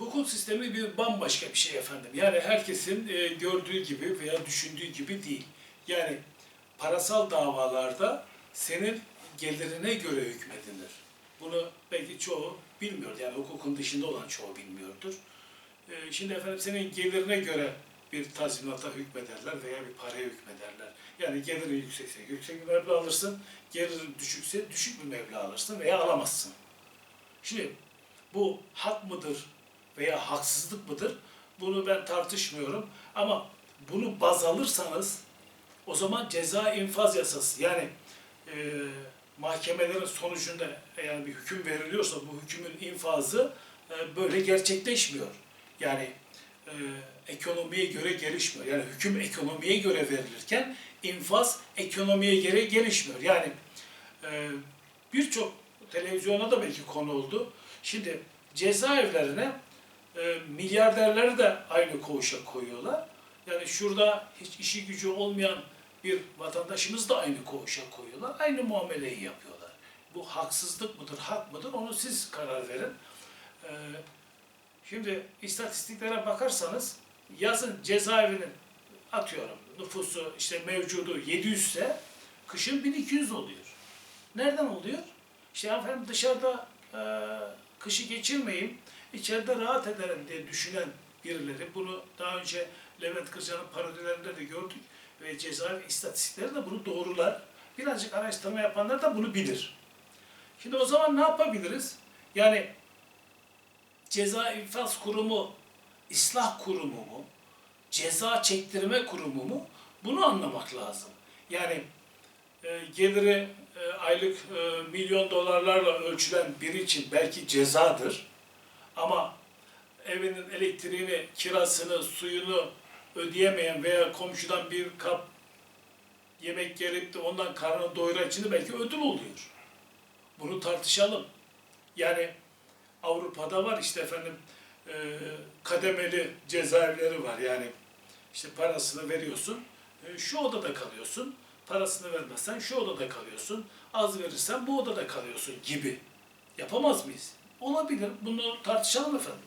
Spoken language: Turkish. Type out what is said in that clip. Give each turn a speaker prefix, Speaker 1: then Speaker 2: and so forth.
Speaker 1: Hukuk sistemi bir bambaşka bir şey efendim. Yani herkesin e, gördüğü gibi veya düşündüğü gibi değil. Yani parasal davalarda senin gelirine göre hükmedilir. Bunu belki çoğu bilmiyor. Yani hukukun dışında olan çoğu bilmiyordur. E, şimdi efendim senin gelirine göre bir tazminata hükmederler veya bir paraya hükmederler. Yani gelirin yüksekse yüksek bir meblağ alırsın, gelirin düşükse düşük bir meblağ alırsın veya alamazsın. Şimdi bu hak mıdır veya haksızlık mıdır? Bunu ben tartışmıyorum. Ama bunu baz alırsanız o zaman ceza infaz yasası yani e, mahkemelerin sonucunda eğer bir hüküm veriliyorsa bu hükümün infazı e, böyle gerçekleşmiyor. Yani e, ekonomiye göre gelişmiyor. Yani hüküm ekonomiye göre verilirken infaz ekonomiye göre gelişmiyor. Yani e, birçok televizyona da belki konu oldu. Şimdi cezaevlerine e, milyarderleri de aynı koğuşa koyuyorlar. Yani şurada hiç işi gücü olmayan bir vatandaşımız da aynı koğuşa koyuyorlar. Aynı muameleyi yapıyorlar. Bu haksızlık mıdır, hak mıdır onu siz karar verin. E, şimdi istatistiklere bakarsanız yazın cezaevinin atıyorum nüfusu işte mevcudu 700 ise kışın 1200 oluyor. Nereden oluyor? İşte efendim dışarıda e, kışı geçirmeyeyim, içeride rahat ederim diye düşünen birileri. Bunu daha önce Levent Kırca'nın parodilerinde de gördük ve cezaevi istatistikleri de bunu doğrular. Birazcık araştırma yapanlar da bunu bilir. Şimdi o zaman ne yapabiliriz? Yani ceza infaz kurumu, ıslah kurumu mu, ceza çektirme kurumu mu? Bunu anlamak lazım. Yani e, geliri e, aylık e, milyon dolarlarla ölçülen biri için belki cezadır. Ama evinin elektriğini, kirasını, suyunu ödeyemeyen veya komşudan bir kap yemek gelip de ondan karnını doyuran için de belki ödül oluyor. Bunu tartışalım. Yani Avrupa'da var işte efendim kademeli cezaevleri var. Yani işte parasını veriyorsun, şu odada kalıyorsun. Parasını vermezsen şu odada kalıyorsun. Az verirsen bu odada kalıyorsun gibi. Yapamaz mıyız? Olabilir. Bunu tartışalım efendim.